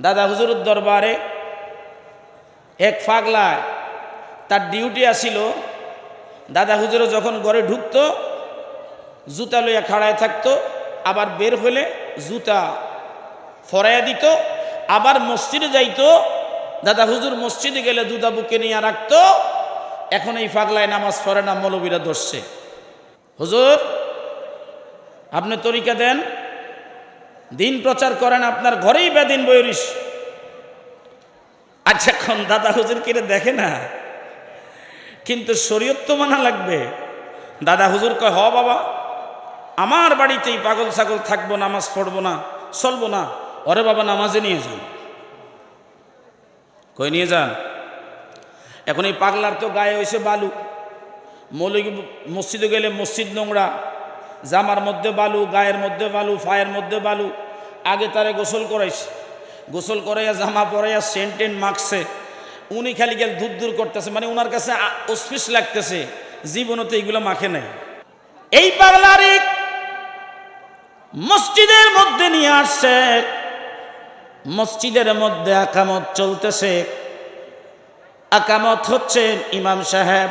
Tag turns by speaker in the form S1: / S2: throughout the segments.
S1: দাদা হুজুরের দরবারে এক ফাগলায় তার ডিউটি আসিল। দাদা হুজুরও যখন ঘরে ঢুকতো, জুতা লইয়া খাড়ায় থাকতো, আবার বের হলে জুতা ফরাইয়া দিত, আবার মসজিদে যাইতো। দাদা হুজুর মসজিদে গেলে জুতা বুকে নিয়ে রাখতো। এখন এই ফাগলায় নামাজ পড়ে না, মৌলবীরা ধরছে। হুজুর, আপনি তরিকা দেন। দিন প্রচার করেন, আপনার ঘরেই বেদিন বৈরিস আচ্ছা এখন দাদা হুজুর কিরে দেখে না? কিন্তু শরীয়ত তো মানা লাগবে। দাদা হুজুর কয়, হ বাবা, আমার বাড়িতেই পাগল ছাগল থাকব, নামাজ পড়ব না, চলবো না, ওরে বাবা, নামাজে নিয়ে যান। কই নিয়ে যান? এখন এই পাগলার তো গায়ে হয়েছে বালু। মৌলিক মসজিদে গেলে মসজিদ নোংরা জামার মধ্যে বালু, গায়ের মধ্যে বালু, ফায়ের মধ্যে বালু। আগে তারে গোসল করাইছে। গোসল করাইয়া জামা পরাইয়া সেন্টেন মাখছে। উনি খালি গেল দূর দূর করতেছে মানে ওনার কাছে অস্পিস লাগতেছে। জীবনতে এইগুলো মাখে নাই। এই পাগলারি মসজিদের মধ্যে নিয়ে আসছে। মসজিদের মধ্যে আকামত চলতেছে। আকামত হচ্ছে ইমাম সাহেব।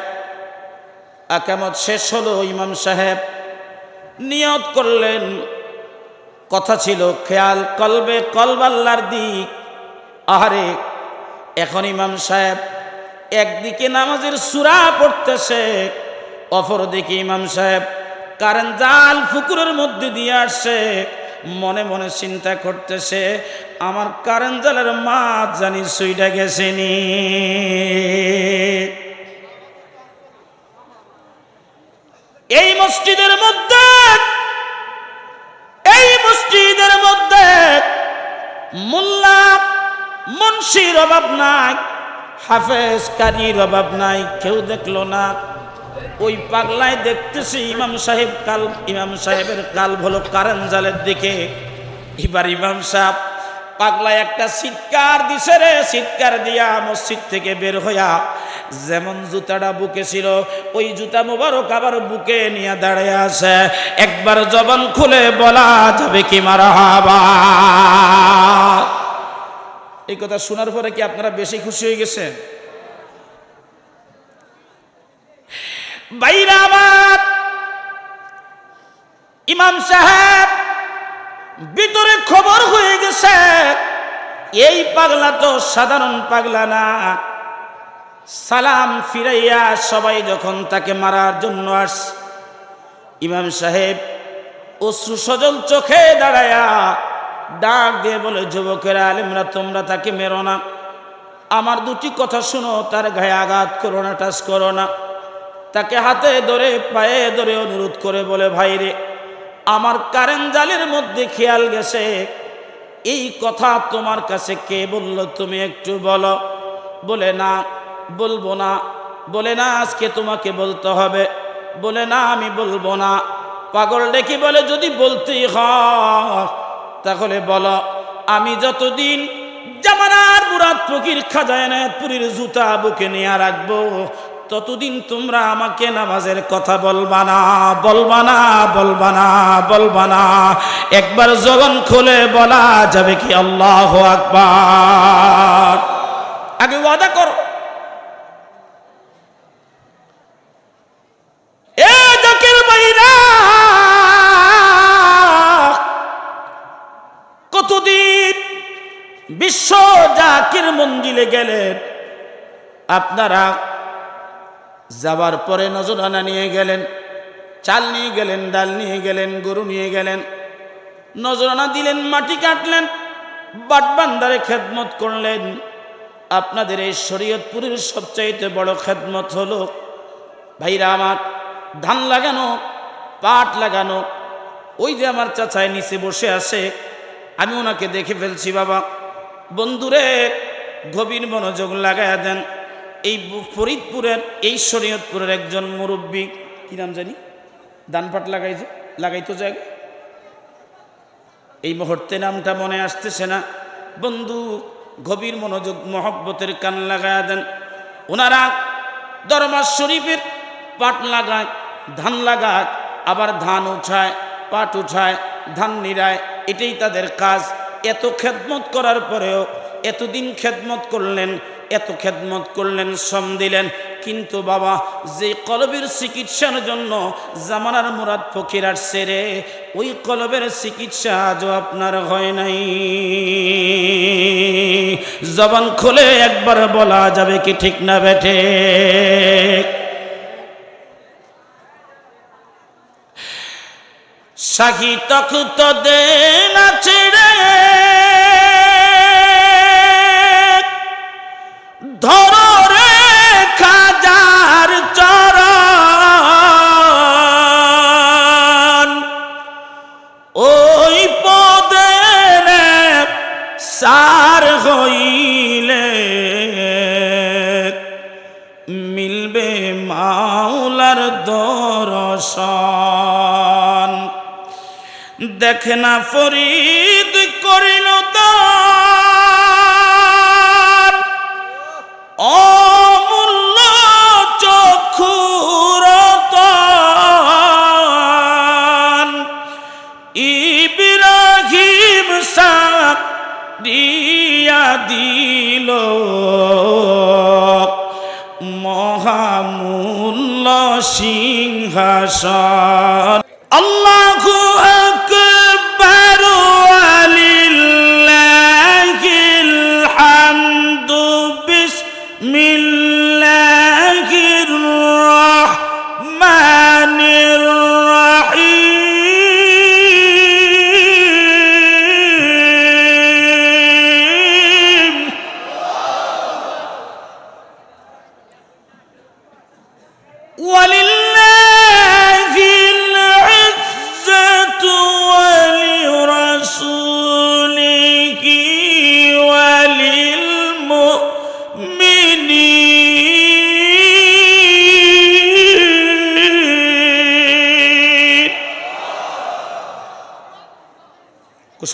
S1: আকামত শেষ হলো ইমাম সাহেব। নিয়ত করলেন। কথা ছিল, খেয়াল কলবে কলবাল্লার দিক। আহারে, এখন ইমাম সাহেব একদিকে নামাজের সুরা পড়তেছে অপর দিকে ইমাম সাহেব কারেন্ট জাল ফুকুরের মধ্যে দিয়ে আসছে, মনে মনে চিন্তা করতেছে, আমার কারেন্ট জালের মাছ জানি সুইটা গেছেনি এই মসজিদের মধ্যে, এই মসজিদের মধ্যে মোল্লা মুন্সির অভাব নাই, হাফেজ কারির অভাব নাই, কেউ দেখল না। ওই পাগলায় দেখতেছি ইমাম সাহেব কাল, ইমাম সাহেবের কাল হলো কারেন জালের দিকে। এবার ইমাম সাহেব পাগলায় একটা চিৎকার দিছে রে চিৎকার দিয়া মসজিদ থেকে বের হইয়া যেমন জুতাটা বুকে ছিল, ওই জুতা মোবারক আবার বুকে নিয়ে দাঁড়িয়ে আছে। একবার জবান খুলে বলা যাবে কি মারা এই কথা শোনার পরে কি আপনারা বেশি খুশি হয়ে গেছেন? বাইরা আমার ইমাম সাহেব ভিতরে খবর হয়ে গেছে, এই পাগলা তো সাধারণ পাগলা না। সালাম ফিরাইয়া সবাই যখন তাকে মারার জন্য আস, ইমাম সাহেব অশ্রু সজল চোখে দাঁড়ায়া ডাক দিয়ে বলে, যুবকেরা আলিমরা, তোমরা তাকে মেরো না। আমার দুটি কথা শুনো, তার গায়ে আঘাত করো না, টাচ করো না। তাকে হাতে ধরে, পায়ে ধরে অনুরোধ করে বলে, ভাই রে, আমার কারেন্ট জালের মধ্যে খেয়াল গেছে। এই কথা তোমার কাছে কে বলল, তুমি একটু বলো। বলে, না বলব না। বলে না, আজকে তোমাকে বলতে হবে। বলে না, আমি বলব না। পাগল ডেকে বলে, যদি বলতেই হয়, তাহলে বলো, আমি যতদিন জামানার মুরাদ ফকির খাজায়নায়তপুরীর জুতা বুকে নিয়ে রাখব, ততদিন তোমরা আমাকে নামাজের কথা বলবা না বলবা না বলবা না, বলবা একবার জবান খুলে বলা যাবে কি আল্লাহ আকবার? আগে ওয়াদা করো। জাকির মঞ্জিলে গেলেন আপনারা যাবার পরে নজরানা নিয়ে গেলেন, চাল নিয়ে গেলেন, ডাল নিয়ে গেলেন, গরু নিয়ে গেলেন নজরানা দিলেন, মাটি কাটলেন, বাটবান্দারে খেদমত করলেন। আপনাদের এই শরীয়তপুরের সবচাইতে বড় খেদমত হলো, ভাইরা আমার, ধান লাগানো, পাট লাগানো, ওই যে আমার চাচায় নিচে বসে আছে, আমি ওনাকে দেখে ফেলছি বাবা। বন্ধুরে গভীর মনোযোগ লাগায়া দেন। এই ফরিদপুরের, এই শরীয়তপুরের একজন মুরব্বী, কি নাম জানি? ধান পাট লাগাই যে লাগাইতো জায়গা এই মুহূর্তে নামটা মনে আসতেছে না। বন্ধু, গভীর মনোযোগ, মহব্বতের কান লাগায়া দেন। ওনারা দরবার শরীফের পাট লাগায়, ধান লাগায়, আবার ধান উঠায়, পাট উঠায়, ধান নিরায় এটাই তাদের কাজ। এত খেদমত করার পরেও এতদিন খেদমত করলেন, এত খেদমত করলেন, শ্রম দিলেন। কিন্তু বাবা, যে কলবের চিকিৎসার জন্য জামানার মুরাদ ফকির আসছে রে, ওই কলবের চিকিৎসা আজও আপনার হয় নাই। জবান খুলে একবার বলা যাবে কি ঠিক না বেঠে? সাহি তখত দেন আছে ধরো রে খাজার চরণ। ওই পদে সার হইলে মিলবে মাওলার দর্শন। দেখে না ফরিদ সিংহাসন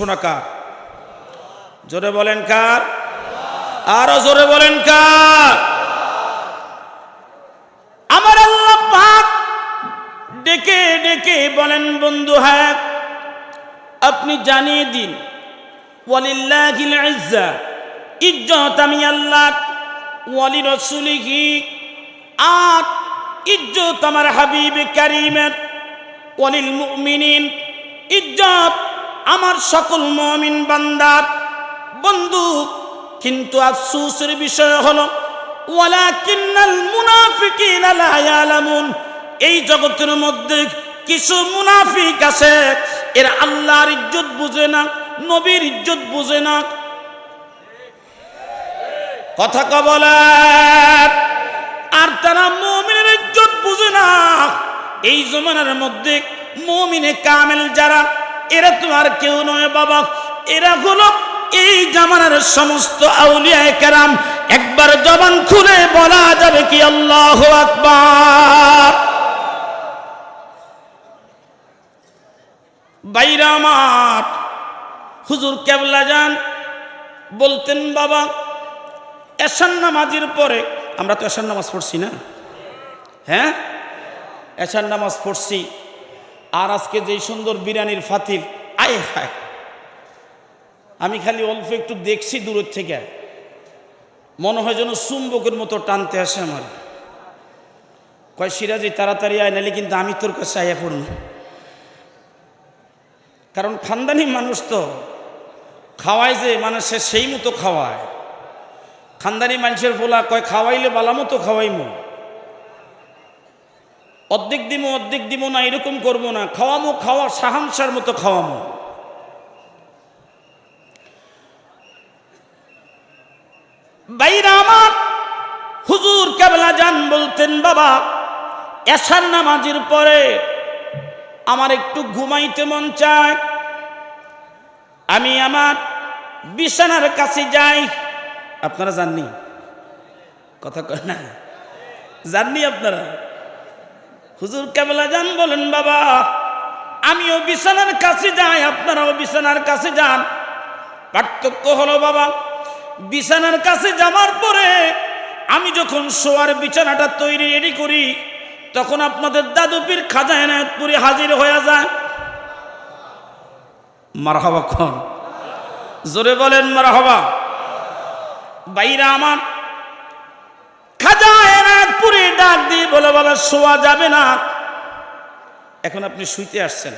S1: ঘোষণা কার? জোরে বলেন কার? আরও জোরে বলেন কার? আমার আল্লাহ পাক ডেকে ডেকে বলেন, বন্ধু হ্যাঁ আপনি জানিয়ে দিন ইজ্জত আমি আল্লাহ ওয়ালি রসুলিহি আর ইজ্জত আমার হাবিব কারিমের, ওয়ালিল মুমিনিন, ইজ্জত আমার সকল মমিন বান্দার বন্ধু। কিন্তু আফসোসের বিষয় হলো এই জগতের মধ্যে কিছু মুনাফিক আছে, এরা আল্লাহর ইজ্জত বুঝে না, নবীর ইজ্জত বুঝে না। কথা কবলার আর তারা মুমিনের ইজ্জত বুঝে না। এই জমানার মধ্যে মুমিনে কামেল যারা এরা তো আর কেউ নয় বাবা। এরা হলো এই জামানার সমস্ত আউলিয়ায়ে কেরাম। একবার জবান খুলে বলা যাবে কি আল্লাহ আকবার। বাইরা আমার হুজুর কেবলা যান। বলতেন, বাবা এশান নামাজের পরে আমরা তো এশান নামাজ পড়ছি না? হ্যাঁ? এশান নামাজ পড়ছি। আর আজকে যেই সুন্দর বিরিয়ানির ফাতিল, আয় হায়। আমি খালি অল্প একটু দেখছি দূরের থেকে। মনে হয় যেন চুম্বকের মতো টানতে আসে আমার। কয়, সিরাজি, তাড়াতাড়ি আয়, নাহলে কিন্তু আমি তোর কাছে আয়া পড়ব। কারণ খানদানি মানুষ তো, খাওয়ায় যে মানে সে সেই মতো খাওয়ায়। খানদানি মানুষের ফোলা কয়, খাওয়াইলে বালা মতো খাওয়াইমো। অর্ধেক দিমো অর্ধেক দিমো না, এরকম করব না। খাওয়ামো, খাওয়া সাহামসার মতো খাওয়ামো। বাইরা আমার হুজুর কেবলা যান বলতেন, বাবা, এশার নামাজের পরে আমার একটু ঘুমাইতে মন চায়। আমি আমার বিছানার কাছে যাই। আপনারা জাননি? কথা কয় না। জাননি আপনারা? হুজুর কেবলা যান বলেন, বাবা, আমিও বিছানার কাছে যাই, আপনারাও বিছানার কাছে যান। পার্থক্য হলো, বাবা, বিছানার কাছে যাওয়ার পরে আমি যখন শোয়ার বিছানাটা তৈরি, রেডি করি, তখন আপনাদের দাদুপির খাজা এনায়তপুরে হাজির হয়ে যায়। মারহাবা খন জোরে বলেন মারা হবা বাইরা আমার খাজা এনায়তপুরে ডাক দিয়ে বলে, বাবা, শোয়া যাবে না। এখন আপনি শুইতে আসছেন।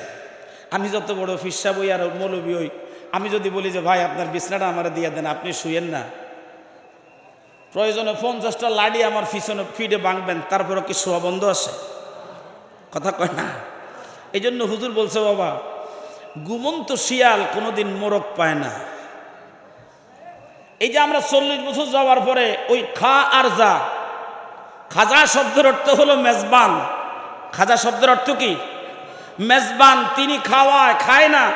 S1: আমি যত বড় ফিসা বই আর মৌলবি হই, আমি যদি বলি যে, ভাই, আপনার বিছনাটা আমার দিয়ে দেন, আপনি শুয়েন না। প্রয়োজনে পঞ্চাশটা লাডি আমার পিছনে ফিডে বাঁধবেন তারপরে কি শোয়া বন্ধ আছে? কথা কয় না। এই জন্য হুজুর বলছে, বাবা, ঘুমন্ত শিয়াল কোনোদিন মোরগ পায় না। এই যে আমরা চল্লিশ বছর যাওয়ার পরে ওই খা আর যা খাজা শব্দের অর্থ হলো মেজবান। খাজা শব্দের অর্থ কি? মেজবান, তিনি খাওয়ায়, খায় না।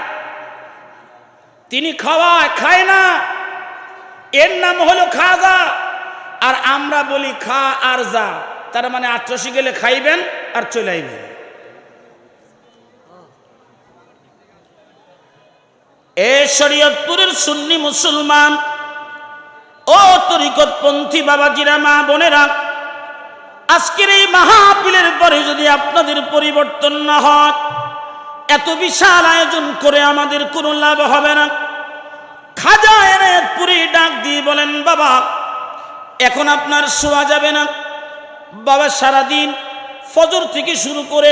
S1: তিনি খাওয়ায়, খায় না। এর নাম হলো খাজা। আর আমরা বলি খা আর যা তার মানে আটশি গেলে খাইবেন আর চলে আইবেন। এ শরীয়তপুরের সুন্নি মুসলমান, ও তরিকতপন্থী বাবাজিরা, মা বোনেরা আজকের এই মাহাপিলের পরে যদি আপনাদের পরিবর্তন না হয়, এত বিশাল আয়োজন করে আমাদের কোনো লাভ হবে না। খাজা এনায়তপুরে ডাক দিয়ে বলেন, বাবা, এখন আপনার শোয়া যাবে না। বাবা, সারাদিন ফজর থেকে শুরু করে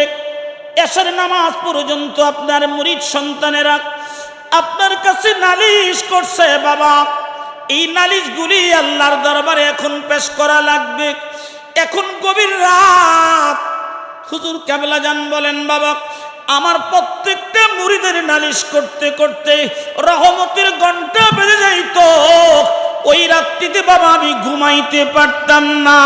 S1: এসার নামাজ পর্যন্ত আপনার মুরিদ সন্তানেরা আপনার কাছে নালিশ করছে, বাবা, এই নালিশগুলি আল্লাহর দরবারে এখন পেশ করা লাগবে। এখন গভীর রাত। হুজুর কেবলা যান বলেন, বাবা, আমার প্রত্যেকটা মুড়িদের নালিশ করতে করতে রহমতের ঘণ্টা বেজে যাইত। ওই রাত্রিতে, বাবা, আমি ঘুমাইতে পারতাম না।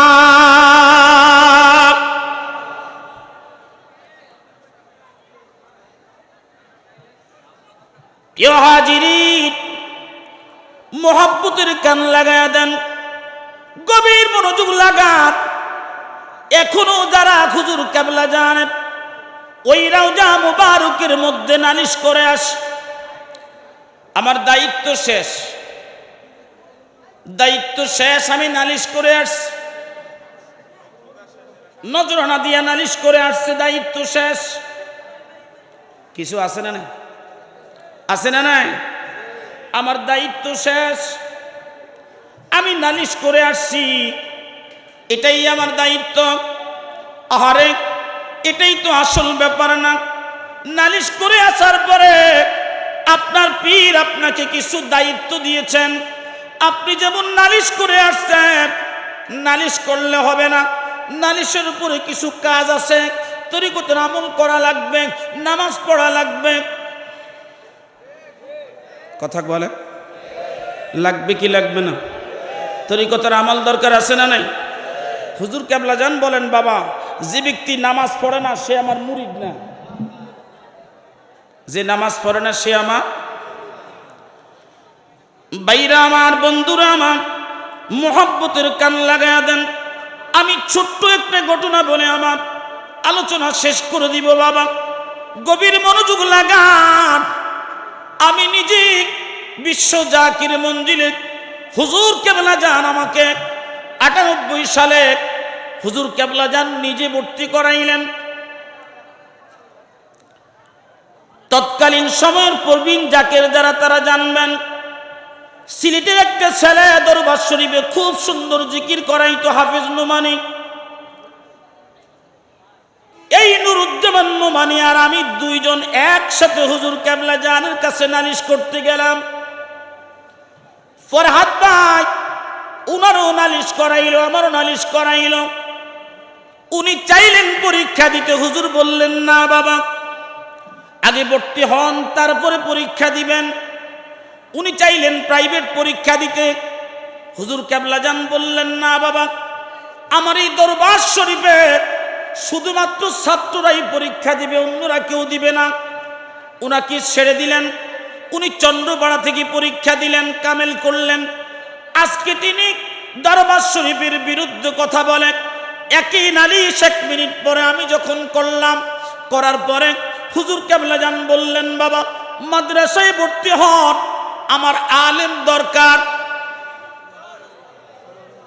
S1: কেউ হাজিরি মোহাব্বতের কান লাগায় দেন, গভীর মনোযোগ লাগান। এখনও যারা খুজুর কেবলা যান ওই রাউজা মুবারকের মধ্যে নালিশ করে আস। আমার দায়িত্ব শেষ। দায়িত্ব শেষ, আমি নালিশ করে আস। নজরানা দিয়া নালিশ করে আসছে, দায়িত্ব শেষ। কিছু আছে না নাই? আছে না নাই? আমার দায়িত্ব শেষ। আমি নালিশ করে আসছি। এটাই আমার দায়িত্ব। আহারে, এটাই তো আসল ব্যাপার না। নালিশ করে আসার পরে আপনার পীর আপনাকে কিছু দায়িত্ব দিয়েছেন। আপনি যেমন নালিশ করে আসছেন, নালিশ করলে হবে না। নালিশের উপরে কিছু কাজ আছে, তরিকতের আমল করা লাগবে, নামাজ পড়া লাগবে। কথা বলে? লাগবে কি লাগবে না? তরিকতার আমল দরকার আছে না নাই? হুজুর কেবলা যান বলেন, বাবা, যে ব্যক্তি নামাজ পড়ে না, সে আমার মুরিদ না। যে নামাজ পড়ে না, সে আমার বাইরা আমার, বন্ধুরা আমার, মোহাব্বতের কান লাগায়া দেন। আমি ছোট্ট একটা ঘটনা বলে আমার আলোচনা শেষ করে দিব, বাবা। গভীর মনোযোগ লাগান। আমি নিজে বিশ্ব জাকির মঞ্জিলে হুজুর কেবলা যান আমাকে আটানব্বই সালে হুজুর কেবলা যান, নিজে ভর্তি করাইলেন। তৎকালীন সময়ের প্রবীণ জাকের যারা, তারা জানবেন, সিলেটের একটা ছেলে, দরবার শরীফে খুব সুন্দর জিকির করাইতো হাফিজ নুমানি। এই নুরুজ্জামান নুমানি আর আমি দুইজন একসাথে হুজুর কেবলা জানের কাছে নালিশ করতে গেলাম। ফরহাদ ভাই উনারও নালিশ করাইল, আমারও নালিশ করাইল। উনি চাইলেন পরীক্ষা দিতে, হুজুর বললেন, না বাবা, আগে ভর্তি হন, তারপরে পরীক্ষা দিবেন। উনি চাইলেন প্রাইভেট পরীক্ষা দিতে। হুজুর কেবলা যান বললেন, না বাবা, আমার এই দরবার শরীফে শুধুমাত্র ছাত্ররাই পরীক্ষা দিবে, অন্যরা কেউ দিবে না। উনাকে ছেড়ে দিলেন। উনি চন্দ্রপাড়া থেকে পরীক্ষা দিলেন, কামেল করলেন। আজকে তিনি দরবার শরীফের বিরুদ্ধে কথা বলেন একই নালিশ এক মিনিট পরে আমি যখন করলাম, করার পরে হুজুর কেবলা যান বললেন, বাবা, মাদ্রাসায় ভর্তি হন, আমার আলেম দরকার।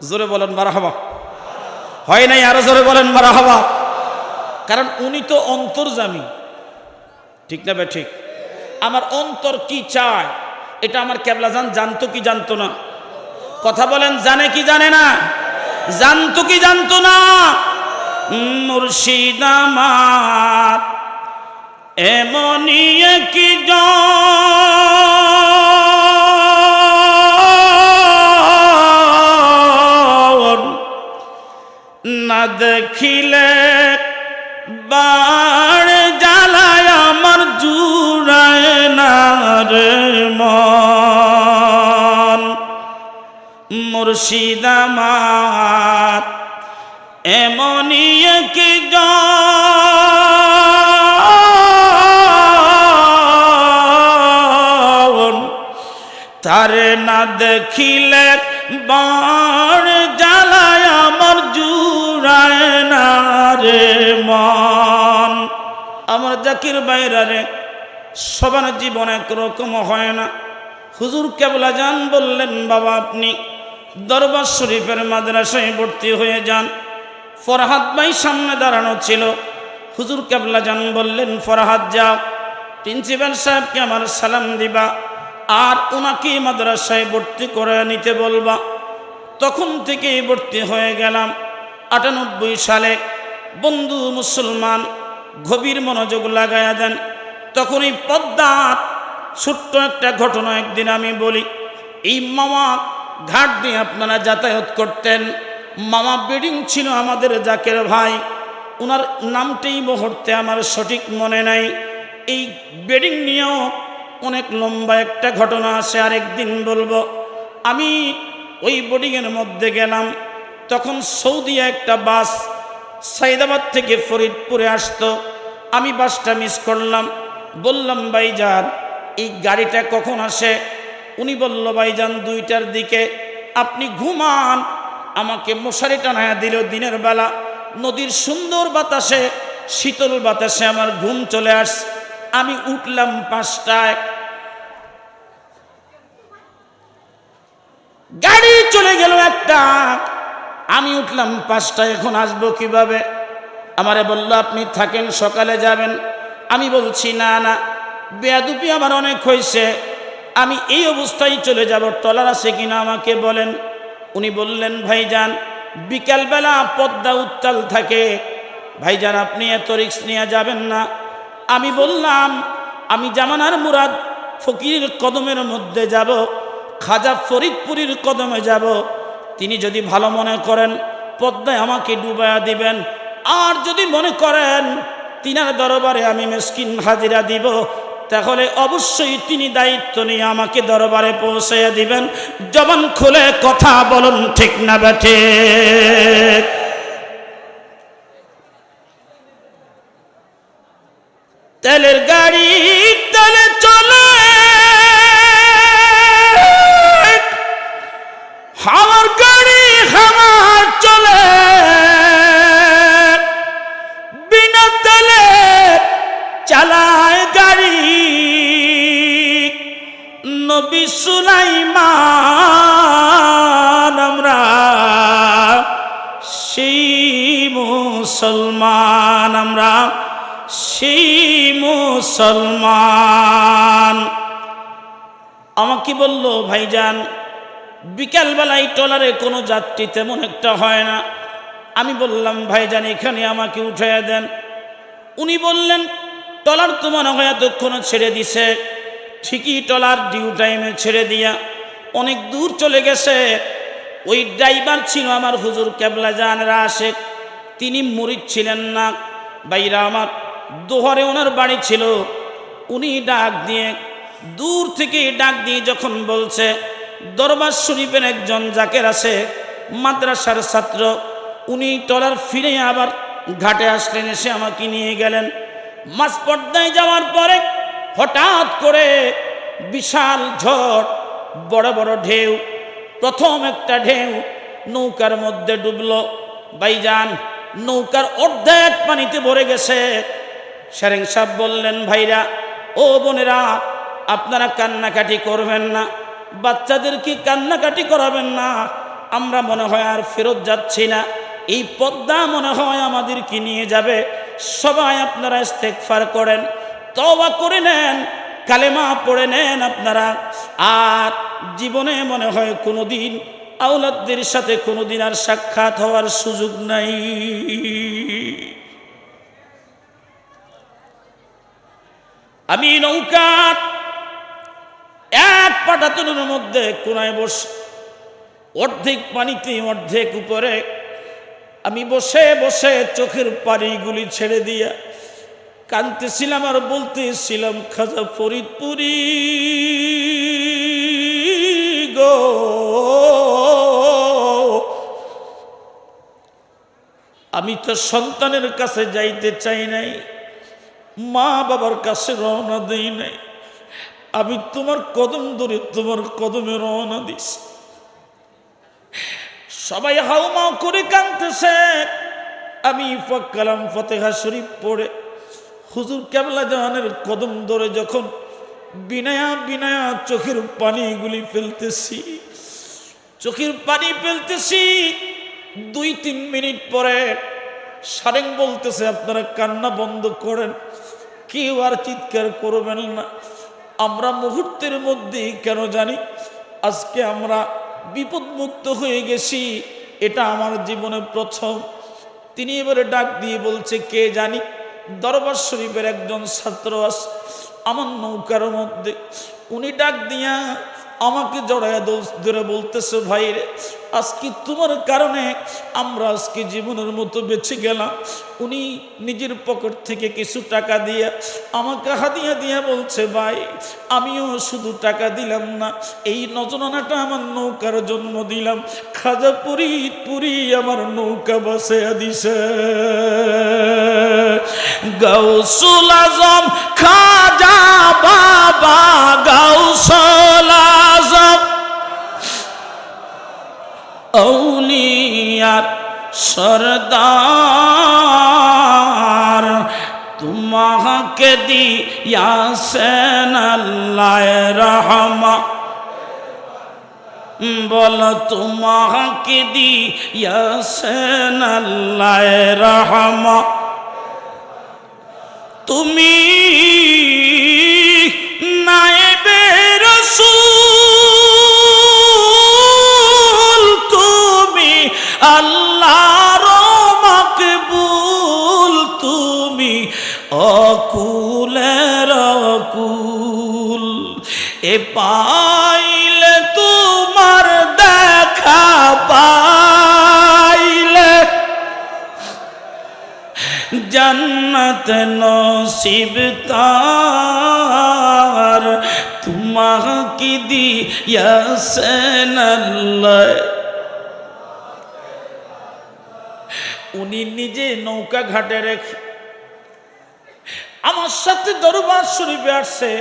S1: জোরে বলেন মারা হবা হয় নাই, আরও জোরে বলেন মারা হবা কারণ উনি তো অন্তর্জামী। ঠিক না ঠিক? আমার অন্তর কি চায়? এটা আমার ক্যাবলাজান জানতো কি জানতো না? কথা বলেন, জানে কি জানে না? জানতো কি জানতো না? মুর্শিদ আমার এমনই কি না দেখিলে বাড় জ্বালায় আমার জুড়ায় না রে মন। মুর্শিদ আমার এমনই কি তারে না দেখিলে বাড় জ্বালায় আমার জুড়ায় না রে মন। আমার জাকির বাইরা রে, সবার জীবন একরকম হয় না। হুজুর কেবলা যান বললেন, বাবা আপনি দরবার শরীফের মাদ্রাসায় ভর্তি হয়ে যান। ফরহাদ ভাই সামনে দাঁড়ানো ছিল। হুজুর কেবলা যান বললেন, ফরহাদ, যাও। প্রিন্সিপাল সাহেবকে আমার সালাম দিবা। আর ওনাকে মাদ্রাসায় ভর্তি করে নিতে বলবা। তখন থেকেই ভর্তি হয়ে গেলাম। আটানব্বই সালে বন্ধু মুসলমান গভীর মনোযোগ লাগাইয়া দেন। তখন এই পদ্মার ছোট্ট একটা ঘটনা একদিন আমি বলি, এই মামা ঘাট দিয়ে আপনারা যাতায়াত করতেন। মামা বেডিং ছিল আমাদের জাকের ভাই। ওনার নামটি এই মুহূর্তে আমার সঠিক মনে নাই। এই বেডিং নিয়েও অনেক লম্বা একটা ঘটনা আছে, আরেকদিন বলব। আমি ওই বোর্ডিংয়ের মধ্যে গেলাম। তখন সৌদি একটা বাস সাইদাবাদ থেকে ফরিদপুরে আসতো। আমি বাসটা মিস করলাম। বললাম, ভাইজান, এই গাড়িটা কখন আসে? উনি বলল, ভাইজান, দুইটার দিকে আপনি ঘুমান। আমাকে মশারি টানায়া দিল দিনের বেলা। নদীর সুন্দর বাতাসে, শীতল বাতাসে আমার ঘুম চলে আস আমি উঠলাম পাঁচটায়। গাড়ি চলে গেল একটা। আমি উঠলাম পাঁচটায়, এখন আসব কীভাবে? আমারে বলল, আপনি থাকেন, সকালে যাবেন। আমি বলছি, না না, বেয়াদুপি আমার অনেক হয়েছে। আমি এই অবস্থায় চলে যাব। টলার আছে কিনা আমাকে বলেন। উনি বললেন, ভাইজান, বিকালবেলা পদ্মা উত্তাল থাকে। ভাইজান, আপনি এত রিক্স নিয়ে যাবেন না। আমি বললাম, আমি জামানার মুরাদ ফকির কদমের মধ্যে যাব, খাজা ফরিদপুরীর কদমে যাব। তিনি যদি ভালো মনে করেন, পদ্মায় আমাকে ডুবাইয়া দিবেন। আর যদি মনে করেন, তিনার দরবারে আমি মেসকিন হাজিরা দিব। তাহলে অবশ্যই তিনি দায়িত্ব নিয়ে আমাকে দরবারে পৌঁছাইয়া দিবেন। জবান খুলে কথা বলুন, ঠিক না বেঠে তেলের গাড়ি তেলে চলে। মুসলমান। আমাকে বলল, ভাইজান, বিকালবেলায় টলারে কোনো যাত্রী তেমন একটা হয় না। আমি বললাম, ভাইজান, এখানে আমাকে উঠাইয়া দেন। উনি বললেন টলার তো মনে হয় এতক্ষণও ছেড়ে দিছে। ঠিকই টলার ডিউ টাইমে ছেড়ে দিয়া অনেক দূর চলে গেছে। ওই ড্রাইভার ছিল আমার হুজুর ক্যাবলা জানরা আসে তিনি মুরিদ ছিলেন না। বাইরা আমার দোহরে ওনার বাড়ি ছিল, উনি ডাক দিয়ে, দূর থেকে ডাক দিয়ে যখন বলছে, দরবার শরীফের একজন জাকের আছে, মাদ্রাসার ছাত্র, উনি টলার ফিরে আবার ঘাটে আসলেন, এসে আমাকে নিয়ে গেলেন। মাছ পর্দায় যাওয়ার পরে হঠাৎ করে বিশাল ঝড়, বড় বড় ঢেউ, প্রথম একটা ঢেউ নৌকার মধ্যে ডুবলো। বাইজান নৌকার অর্ধেক পানিতে ভরে গেছে। সেরেং সাহেব বললেন, ভাইরা, ও বোনেরা, আপনারা কান্নাকাটি করবেন না। বাচ্চাদের কি কান্নাকাটি করাবেন না? আমরা মনে হয় আর ফেরত যাচ্ছি না। এই পদ্মা মনে হয় আমাদেরকে নিয়ে যাবে। সবাই আপনারা ইস্তেকফার করেন তবা করে নেন, কালেমা পড়ে নেন আপনারা। আর জীবনে মনে হয় কোনোদিন আউলাদদের সাথে কোনোদিন আর সাক্ষাৎ হওয়ার সুযোগ নাই। আমি নৌকার এক পাটাতনের মধ্যে কোনায় বস, অর্ধেক পানিতে, অর্ধেক উপরে আমি বসে বসে চোখের পানিগুলি ছেড়ে দিয়া কানতেছিলাম আর বলতেছিলাম, খাজা ফরিদপুরি গো। আমি তো সন্তানের কাছে যাইতে চাই নাই। মা বাবার কাছে রওনা দেই নাই। আমি তোমার কদম ধরে তোমার কদমে রওনা দিস সবাই হাউমাউ করে কাঁদতেছে। আমি ফকালাম ফতেহা শরীফ পড়ে হুজুর কেবলা জাহানের কদম ধরে যখন বিনায়া বিনায়া চোখের পানিগুলি ফেলতেছি, চোখের পানি ফেলতেছি, দুই তিন মিনিট পরে সারেং বলতেছে, আপনারা কান্না বন্ধ করেন। কেউ আর চিৎকার করবেন না। আমরা মুহূর্তের মধ্যেই কেন জানি আজকে আমরা বিপদমুক্ত হয়ে গেছি, এটা আমার জীবনে প্রথম। তিনি এবারে ডাক দিয়ে বলছে, কে জানি? দরবার শরীফের একজন ছাত্র আছে আমার নৌকার মধ্যে। উনি ডাক দিয়া আমাকে জড়াইয়া দোষ ধরে বলতেছে, ভাই আজকে তোমার কারণে আমরা আজকে জীবনের মতো বেঁচে গেলাম। উনি নিজের পকেট থেকে কিছু টাকা দিয়ে আমাকে হাদিয়া দিয়া বলছে, ভাই, আমিও শুধু টাকা দিলাম না, এই নজরানাটা আমার নৌকার জন্ম দিলাম। খাজা পুরি পুরি আমার নৌকা বসে দিছে। গৌসুল আজম, খাজা বাবা গৌসুল অলিয়ার সরদার তুমাকে দিয়াছেন আল্লাহ রহমা। বল তুমাকে দিয়াছেন আল্লাহ রহমা। তুমি পাইলে তোমার দেখা পাইলে জন্নত নসিব তার। তোমাকে দিয়াছেন আল্লাহ উনি নিজে নৌকা ঘাটে রেখে আমার সাথে দরবার শরীফে আসছে।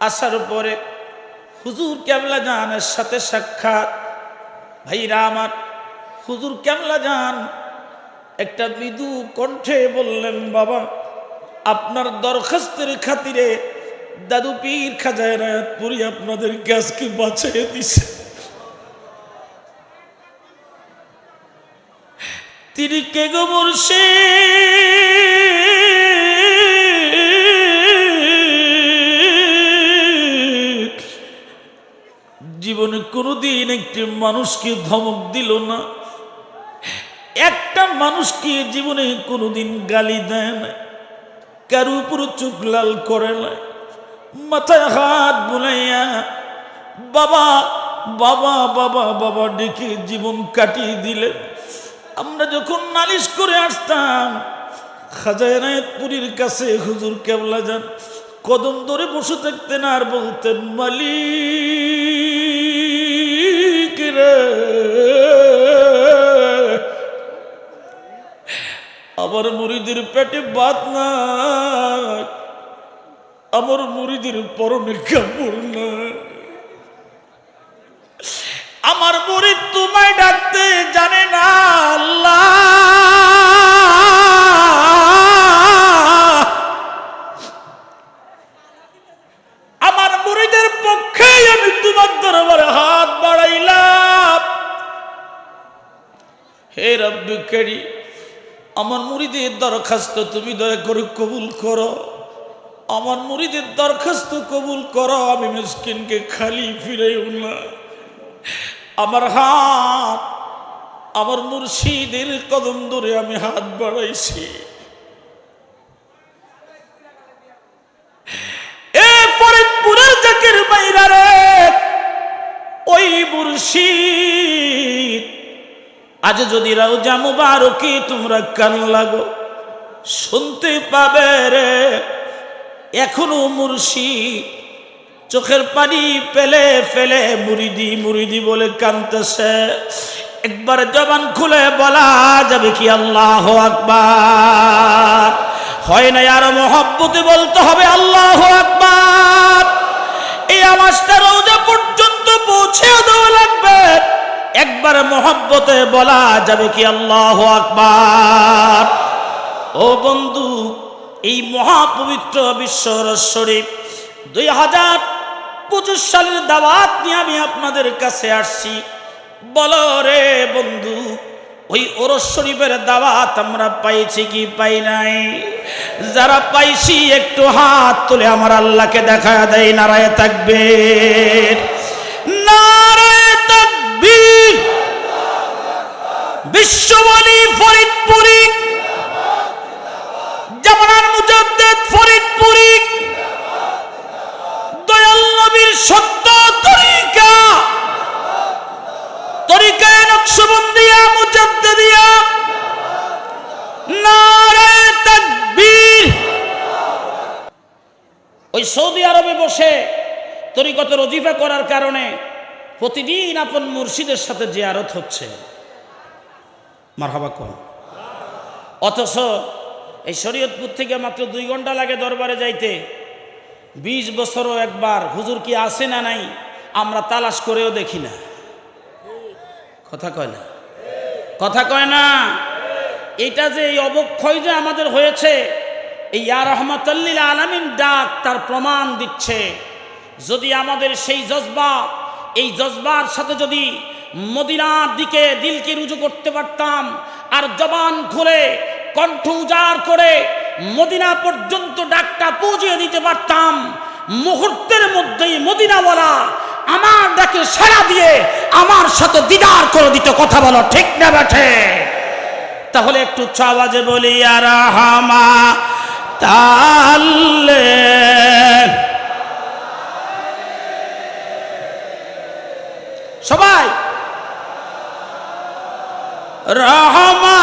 S1: আসার পরে হুজুর কেবলা জানের সাথে সাক্ষাৎ। ভাইরা আমার, হুজুর কেবলা জান একটা মৃদু কণ্ঠে বললেন, বাবা, আপনার দরখাস্তের খাতিরে দাদু পীর খাজায় রায়াতপুরি আপনাদের গ্যাসকে বাঁচিয়ে দিছে। তিনি কে গো মুর্শিদ? কোনোদিন একটি মানুষকে ধমক দিল না। একটা মানুষকে জীবনে কোনোদিন গালি দেয় না কারও উপর চোখ লাল করে না মাথায় হাত বুলাইয়া বাবা বাবা বাবা বাবা ডেকে জীবন কাটিয়ে দিলেন। আমরা যখন নালিশ করে আসতাম খাজায়নায়তপুরীর কাছে, হুজুর কেবলা যান, কদম ধরে বসে থাকতেন আর বলতেন, মালিক আমার মুড়িদের পেটে বাদ না আমার মুড়িদের পরনে কাপড় না আমার মুড়ি তোমায় ডাকতে জানে না আল্লাহ। করি আমার মুড়িদের দরখাস্ত তুমি দয়া করে কবুল করো। আমার মুড়িদের দরখাস্ত কবুল করো, আমি মিসকিনকে খালি ফিরেও না। আমার হাত, আমার মুর্শিদের কদম ধরে আমি হাত বাড়াইছি। ওই মুর্শিদ আজ যদি রাউজা মুবারকি তোমরা কান লাগো, শুনতে পাবে রে। এখনও মুর্শিদ চোখের পানি পেলে ফেলে মুরিদি মুরিদি বলে কানতেছে। একবার জবান খুলে বলা যাবে কি আল্লাহ আকবার। হয় না আরও মহব্বতে বলতে হবে আল্লাহ আকবার। এই আওয়াজটা রোজা পর্যন্ত পৌঁছে দেওয়া লাগবে। একবার মহব্বতে বলা যাবে কি আল্লাহ আকবার। ও বন্ধু, এই মহাপবিত্র বিশ্ব শরীফ দুই হাজার পঁচিশ সালের দাওয়াত নিয়ে আমি আপনাদের কাছে আসছি। বল রে বন্ধু, ওই ওরস শরীফের দাওয়াত আমরা পাইছি কি পাই নাই? যারা পাইছি একটু হাত তুলে আমার আল্লাহকে দেখা দেয়, নারায় থাকবে। বিশ্ববলী ফরিদপুরী। জামানার মুজাদ্দেদ ফরিদপুরি। দয়াল নবীর সত্য তরিকা। তরিকায় নকশবন্দিয়া, মুজাদ্দেদিয়া। নারায়ে তাকবীর। ওই সৌদি আরবে বসে তরিকত রজিফা করার কারণে প্রতিদিন আপন মুর্শিদের সাথে জিয়ারত হচ্ছে। মারহাবা কোন অথচ এই শরীয়তপুর থেকে মাত্র দুই ঘণ্টা লাগে দরবারে যাইতে। বিশ বছরও একবার হুজুর কি আছে না নাই, আমরা তালাশ করেও দেখি না। কথা কয় না? কথা কয় না? এটা যে এই অবক্ষয় যে আমাদের হয়েছে, এই ইয়া রহমতাল্লিল আলামিন ডাক তার প্রমাণ দিচ্ছে। যদি আমাদের সেই জজবা, এই জজবার সাথে যদি মদিনার দিকে দিলকে রুজু করতে পারতাম, আর জবান খুলে, কণ্ঠ উজাড় করে মদিনা পর্যন্ত ডাকটা পৌঁছে দিতে পারতাম। মুহূর্তের মধ্যেই মদিনাওয়ালা আমার ডাকে সাড়া দিয়ে আমার সাথে দিদার করে দিত, কথা বলো ঠিক না বেঠে? তাহলে একটু উচ্চ আওয়াজে বলি আর হামা তাল্লে সবাই রহমা।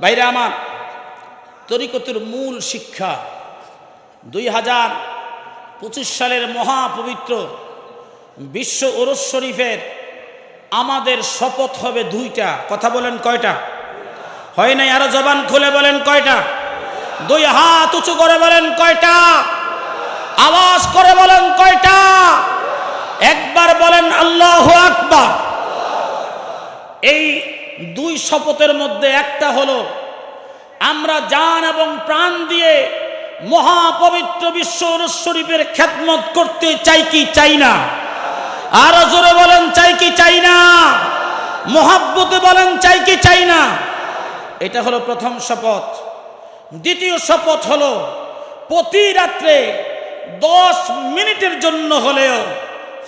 S1: বাইরে আমার তরিকতের মূল শিক্ষা দুই হাজার পঁচিশ সালের মহাপবিত্র বিশ্ব ওরস শরীফের আমাদের শপথ হবে দুইটা। কথা বলেন কয়টা? হয় নাই আরও জবান খুলে বলেন কয়টা? দুই হাত উঁচু করে বলেন কয়টা? আওয়াজ করে বলেন কয়টা? একবার বলেন আল্লাহ আকবার। এই দুই শপথের মধ্যে একটা হলো, আমরা জান এবং প্রাণ দিয়ে মহাপবিত্র বিশ্ব শরীফের খ্যাতমত করতে চাই কি চাই না? আর জোরে বলেন, চাই কি চাই না? মহাব্বতে বলেন, চাই কি চাই না? এটা হলো প্রথম শপথ। দ্বিতীয় শপথ হলো প্রতি রাত্রে দশ মিনিটের জন্য হলেও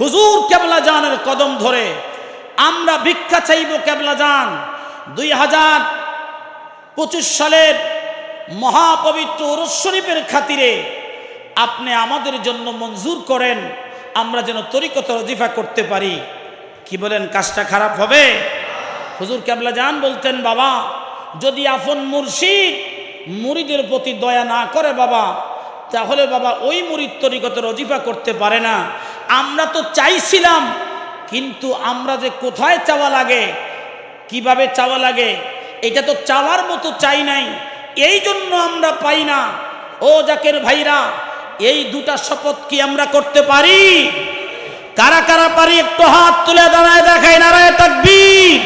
S1: হুজুর কেবলা জানের কদম ধরে আমরা ভিক্ষা চাইব কেবলা জান। দুই হাজার পঁচিশ সালের মহাপবিত্র শরীফের খাতিরে আপনি আমাদের জন্য মঞ্জুর করেন, আমরা যেন তরিকত রজিফা করতে পারি। কি বলেন, কাজটা খারাপ হবে? হুজুর কেবলা যান বলতেন, বাবা, যদি আফন মুর্শিদ মুরিদের প্রতি দয়া না করে বাবা, তাহলে বাবা ওই মুরিদ তরিকত রজিফা করতে পারে না। আমরা তো চাইছিলাম, কিন্তু আমরা যে কোথায় চাওয়া লাগে, কীভাবে চাওয়া লাগে, এটা তো চাওয়ার মতো চাই নাই। এই জন্য আমরা পাই না। ও জাকের ভাইরা, এই দুটা শপথ কি আমরা করতে পারি? কারা কারা পারি? একটু হাত তুলে দাঁড়ায় দেখাই নারায় তাকবীর।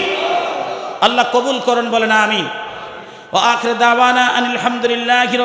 S1: আল্লাহ কবুল করুন, বলেন আমি ও আখরে দাবানা আনিল হামদুলিল্লাহি